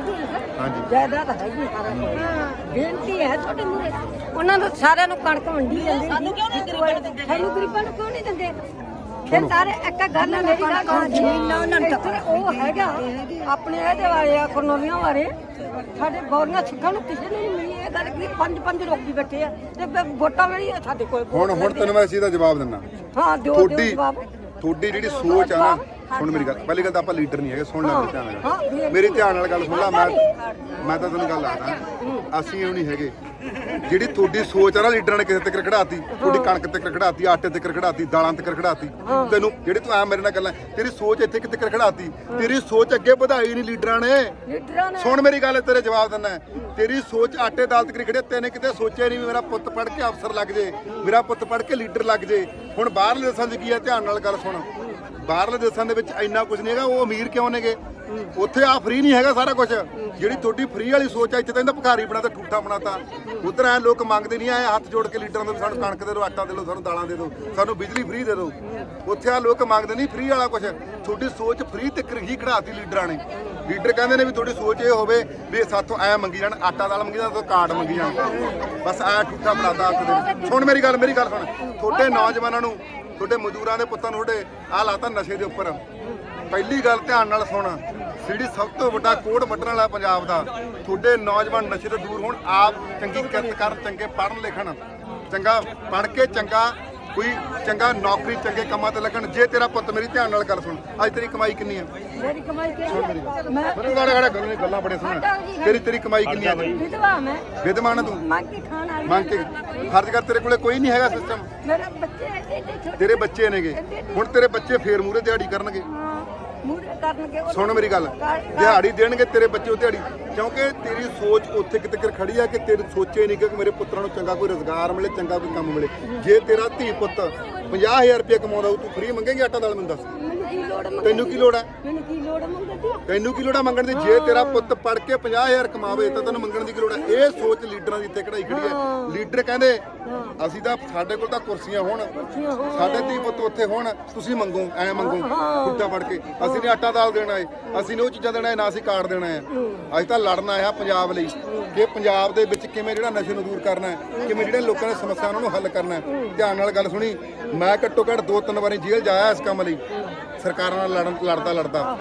ਹੈਗੀ ਹੈ ਸਰ ਹਾਂਜੀ। ਜਾਇਦਾਦ ਹੈਗੀ ਸਾਰਾ ਕੁਝ ਬੇਨਤੀ ਹੈ ਤੁਹਾਡੇ ਮੂਰੇ ਉਹਨਾਂ ਨੂੰ ਸਾਰਿਆਂ ਨੂੰ ਕਣਕ ਵੰਡੀ ਜਾਂਦੇ ਸਾਨੂੰ ਕਿਉਂ ਨਹੀਂ ਗਰੀਬਾਂ ਨੂੰ ਦਿੰਦੇ? ਸਾਨੂੰ ਗਰੀਬਾਂ ਨੂੰ ਕਿਉਂ ਨਹੀਂ ਦਿੰਦੇ? ਫਿਰ ਸਾਰੇ ਇੱਕ ਗੱਲ ਆ ਮੇਰੀ ਗੱਲ ਸੁਣ। ਜ਼ਮੀਨਾਂ ਉਹਨਾਂ ਨੂੰ ਤਾਂ। ਉਹ ਹੈਗਾ ਆਪਣੇ ਇਹਦੇ ਵਾਲੇ ਆ ਵਾਲੇ। ਸਾਡੇ ਬੌਰੀਆਂ ਸਿੱਖਾਂ ਨੂੰ ਕਿਸੇ ਨੇ ਨਹੀਂ ਮਿਲੀ। ਇਹ ਗੱਲ ਕਿ ਪੰਜ ਪੰਜ ਲੋਕੀ ਬੈਠੇ ਆ। ਤੇ ਫਿਰ ਵੋਟਾਂ ਵੇਲੇ ਸਾਡੇ ਕੋਲ ਹੁਣ ਹੁਣ ਤੈਨੂੰ ਮੈਂ ਇਸ ਚੀਜ਼ ਦਾ ਜਵਾਬ ਦਿੰਦਾ। ਹਾਂ ਦਿਓ ਦਿਓ ਤੁਹਾਡੀ ਜਵਾਬ। ਤੁਹਾਡੀ ਜਿਹੜੀ ਸੋਚ ਆ ਨਾ ਸੁਣ ਮੇਰੀ ਗੱਲ। ਪਹਿਲੀ ਗੱਲ ਤਾਂ ਆਪਾਂ ਲੀਡਰ ਨਹੀਂ ਹੈਗੇ ਸੁਣ ਲੈ ਮੇਰੀ ਧਿਆਨ ਨਾਲ। ਮੇਰੀ ਧਿਆਨ ਨਾਲ ਗੱਲ ਸੁਣ ਲੈ ਮੈਂ ਮੈਂ ਤਾਂ ਤੈਨੂੰ ਗੱਲ ਆਦਾ ਅਸੀਂ ਉਹ ਨਹੀਂ ਹੈਗੇ। ਜਿਹੜੀ ਤੁਹਾਡੀ ਸੋਚ ਆ ਨਾ ਲੀਡਰਾਂ ਨੇ ਕਿਸੇ ਤੇ ਖੜਾਤੀ ਤੁਹਾਡੀ ਕਣਕ ਤੇ ਖੜਾਤੀ ਆਟੇ ਤੇ ਖੜਾਤੀ ਦਾਲਾਂ ਤੇ ਖੜਾਤੀ। ਤੈਨੂੰ ਜਿਹੜੀ ਤੂੰ ਆ ਮੇਰੇ ਨਾਲ ਗੱਲਾਂ ਤੇਰੀ ਸੋਚ ਇੱਥੇ ਕਿਤੇ ਖੜਾਤੀ? ਤੇਰੀ ਸੋਚ ਅੱਗੇ ਵਧਾਈ ਨਹੀਂ ਲੀਡਰਾਂ ਨੇ। ਲੀਡਰਾਂ ਨੇ। ਸੁਣ ਮੇਰੀ ਗੱਲ ਤੇਰੇ ਜਵਾਬ ਦਿੰਦਾ। ਤੇਰੀ ਸੋਚ ਆਟੇ ਦਾਲ ਤੱਕ ਖੜੇ ਤੈਨੇ ਕਿਤੇ ਸੋਚਿਆ ਨਹੀਂ ਮੇਰਾ ਪੁੱਤ ਪੜ ਕੇ ਅਫਸਰ ਲੱਗ ਜੇ ਮੇਰਾ ਪੁੱਤ ਪੜ ਕੇ ਲੀਡਰ ਲੱਗ ਜੇ। ਹੁਣ ਬਾਹਰਲੇ ਦੇਸ਼ਾਂ 'ਚ ਕੀ ਹੈ ਧਿਆਨ ਨਾਲ ਗੱਲ ਸੁਣ। ਬਾਹਰਲੇ ਦੇਸ਼ਾਂ ਦੇ ਵਿੱਚ ਇੰਨਾ ਕੁਝ ਨਹੀਂ ਹੈਗਾ, ਉਹ ਅਮੀਰ ਕਿਉਂ ਨੇਗੇ? ਉੱਥੇ ਆ ਫ੍ਰੀ ਨਹੀਂ ਹੈਗਾ ਸਾਰਾ ਕੁਝ ਜਿਹੜੀ ਤੁਹਾਡੀ ਫ੍ਰੀ ਵਾਲੀ ਸੋਚ ਆ, ਇੱਥੇ ਤਾਂ ਇਹਦਾ ਭਿਖਾਰੀ ਬਣਾਤਾ ਠੂਠਾ ਬਣਾਤਾ। ਉਧਰ ਐ ਲੋਕ ਮੰਗਦੇ ਨਹੀਂ ਆਏ ਹੱਥ ਜੋੜ ਕੇ ਲੀਡਰਾਂ ਤੋਂ ਸਾਨੂੰ ਕਣਕ ਦੇ ਦਿਓ, ਆਟਾ ਦੇ ਦਿਓ, ਸਾਨੂੰ ਦਾਲਾਂ ਦੇ ਦਿਓ, ਸਾਨੂੰ ਬਿਜਲੀ ਫ੍ਰੀ ਦੇ ਦਿਓ। ਉੱਥੇ ਆ ਲੋਕ ਮੰਗਦੇ ਨਹੀਂ ਫ੍ਰੀ ਵਾਲਾ ਕੁਝ ਤੁਹਾਡੀ ਸੋਚ ਫ੍ਰੀ ਤੇ ਹੀ ਕਢਾਤੀ ਲੀਡਰਾਂ ਨੇ। ਲੀਡਰ ਕਹਿੰਦੇ ਨੇ ਵੀ ਤੁਹਾਡੀ ਸੋਚ ਇਹ ਹੋਵੇ ਵੀ ਸਾਥੋਂ ਐ ਮੰਗੀ ਜਾਣ, ਆਟਾ ਦਾਲ ਮੰਗੀ ਜਾਣ ਤੋਂ ਕਾਰਡ ਮੰਗੀ ਜਾਣ। ਬਸ ਐ ਠੂਠਾ ਬਣਾਤਾ ਹੱਥ ਦੇ ਵਿੱਚ। ਮੇਰੀ ਗੱਲ ਮੇਰੀ ਗੱਲ ਸੁਣ। ਤੁਹਾਡੇ ਨੌਜਵਾਨਾਂ ਨੂੰ ਤੁਹਾਡੇ ਮਜ਼ਦੂਰਾਂ ਦੇ ਪੁੱਤਾਂ ਨੂੰ ਤੁਹਾਡੇ ਆ ਲਾਤਾ ਨਸ਼ੇ ਦੇ ਉੱਪਰ। ਪਹਿਲੀ ਗੱਲ ਧਿਆਨ ਨਾਲ ਸੁਣ। ਜਿਹੜੀ ਸਭ ਤੋਂ ਵੱਡਾ ਕੋੜ ਵੱਢਣ ਵਾਲਾ ਪੰਜਾਬ ਦਾ, ਤੁਹਾਡੇ ਨੌਜਵਾਨ ਨਸ਼ੇ ਤੋਂ ਦੂਰ ਹੋਣ, ਆਪ ਚੰਗੀ ਕਿਰਤ ਕਰਨ ਚੰਗੇ ਪੜ੍ਹਨ ਲਿਖਣ। ਚੰਗਾ ਪੜ੍ਹ ਕੇ ਚੰਗਾ ਕੋਈ ਚੰਗਾ ਨੌਕਰੀ ਚੰਗੇ ਕੰਮਾਂ ਤੇ ਲੱਗਣ ਜੇ ਤੇਰਾ ਪੁੱਤ ਮੇਰੀ ਧਿਆਨ ਨਾਲ ਗੱਲ ਸੁਣ ਅੱਜ ਤੇਰੀ ਕਮਾਈ ਕਿੰਨੀ ਆ? ਮੇਰੀ ਕਮਾਈ ਕਿਹੜੀ ਹੈ ਮੈਂ ਮੈਨੂੰ ਗਾੜਾ ਗਾੜਾ ਗੱਲਾਂ ਗੱਲਾਂ ਬੜੇ ਸੁਣ ਤੇਰੀ ਤੇਰੀ ਕਮਾਈ ਕਿੰਨੀ ਆ ਵਿਧਵਾ ਮੈਂ। ਵਿਦਮਾਨ ਤੂੰ। ਮੰਗ ਕੇ ਖਾਣ ਵਾਲੀ ਮੰਗ ਕੇ ਫਰਜ਼ ਕਰ ਤੇਰੇ ਕੋਲੇ ਕੋਈ ਨਹੀਂ ਹੈਗਾ ਸਿਸਟਮ ਮੇਰੇ ਬੱਚੇ ਐਡੇ ਐਡੇ ਛੋਟੇ ਤੇਰੇ ਬੱਚੇ ਨੇਗੇ। ਹੁਣ ਤੇਰੇ ਬੱਚੇ ਫੇਰ ਮੂਰੇ ਦਿਹਾੜੀ ਕਰਨਗੇ। ਕਰਨਗੇ ਉਹ ਸੁਣ ਮੇਰੀ ਗੱਲ। ਦਿਹਾੜੀ ਦੇਣਗੇ ਤੇਰੇ ਬੱਚੇ ਉਹ ਦਿਹਾੜੀ। ਕਿਉਂਕਿ ਤੇਰੀ ਸੋਚ ਉੱਥੇ ਕਿਤੇ ਕਰ ਖੜੀ ਆ ਕਿ ਤੇਰੇ ਸੋਚੇ ਨਹੀਂ ਕਿ ਮੇਰੇ ਪੁੱਤਰਾਂ ਨੂੰ ਚੰਗਾ ਕੋਈ ਰੋਜ਼ਗਾਰ ਮਿਲੇ ਚੰਗਾ ਕੋਈ ਕੰਮ ਮਿਲੇ। ਜੇ ਤੇਰਾ ਧੀ ਪੁੱਤ 50000 ਰੁਪਏ ਕਮਾਉਂਦਾ ਹੋਊ, ਤੂੰ ਫ੍ਰੀ ਮੰਗੇਂਗੇ ਆਟਾ ਦਾਲ ਮੈਨੂੰ ਦੱਸ। ਕੀ ਲੋੜ ਮੰਗਣ ਤੈਨੂੰ ਕੀ ਲੋੜ ਹੈ? ਮੈਨੂੰ ਕੀ ਲੋੜ ਮੰਗਣ ਦੀ? ਤੈਨੂੰ ਕੀ ਲੋੜ ਆ ਮੰਗਣ ਦੀ? ਜੇ ਤੇਰਾ ਪੁੱਤ ਪੜ ਕੇ 50000 ਕਮਾਵੇ ਤਾਂ ਤੈਨੂੰ ਮੰਗਣ ਦੀ ਕੀ ਲੋੜ ਹੈ? ਇਹ ਸੋਚ ਲੀਡਰਾਂ ਦੀ ਇੱਥੇ ਕਢਾਈ ਖੜੀ ਹੈ। ਲੀਡਰ ਕਹਿੰਦੇ ਅਸੀਂ ਤਾਂ ਸਾਡੇ ਕੋਲ ਤਾਂ ਕੁਰਸੀਆਂ ਹੋਣ। ਸਾਡੇ ਧੀ ਪੁੱਤ ਉੱਥੇ ਹੋਣ ਤੁਸੀਂ ਮੰਗੋ ਐ ਮੰਗੋ ਕੁੱਟਾ ਫੜ ਕੇ। ਅਸੀਂ ਨਹੀਂ ਆਟਾ ਦਾਲ ਦੇਣਾ ਏ। ਅਸੀਂ ਨੇ ਉਹ ਚੀਜ਼ਾਂ ਦੇਣਾ ਏ ਨਾ ਅਸੀਂ ਕਾਰਡ ਦੇਣਾ ਹੈ। ਅਸੀਂ ਤਾਂ ਲੜਨਾ ਆ ਪੰਜਾਬ ਲਈ। ਕਿ ਪੰਜਾਬ ਦੇ ਵਿੱਚ ਕਿਵੇਂ ਜਿਹੜਾ ਨਸ਼ੇ ਨੂੰ ਦੂਰ ਕਰਨਾ ਹੈ ਕਿਵੇਂ ਜਿਹੜੇ ਲੋਕਾਂ ਦੀ ਸਮੱਸਿਆ ਉਹਨਾਂ ਨੂੰ ਹੱਲ ਕਰਨਾ ਹੈ। ਧਿਆਨ ਨਾਲ ਗੱਲ ਸੁਣੀ। ਮੈਂ ਘੱਟੋ ਘੱਟ ਦੋ ਤਿੰਨ ਵਾਰੀ ਜੇਲ੍ਹ ਜਾਇਆ ਇਸ ਕੰਮ ਲਈ। ਸਰਕਾਰਾਂ ਨਾਲ ਲੜਨ ਲੜਦਾ ਲੜਦਾ।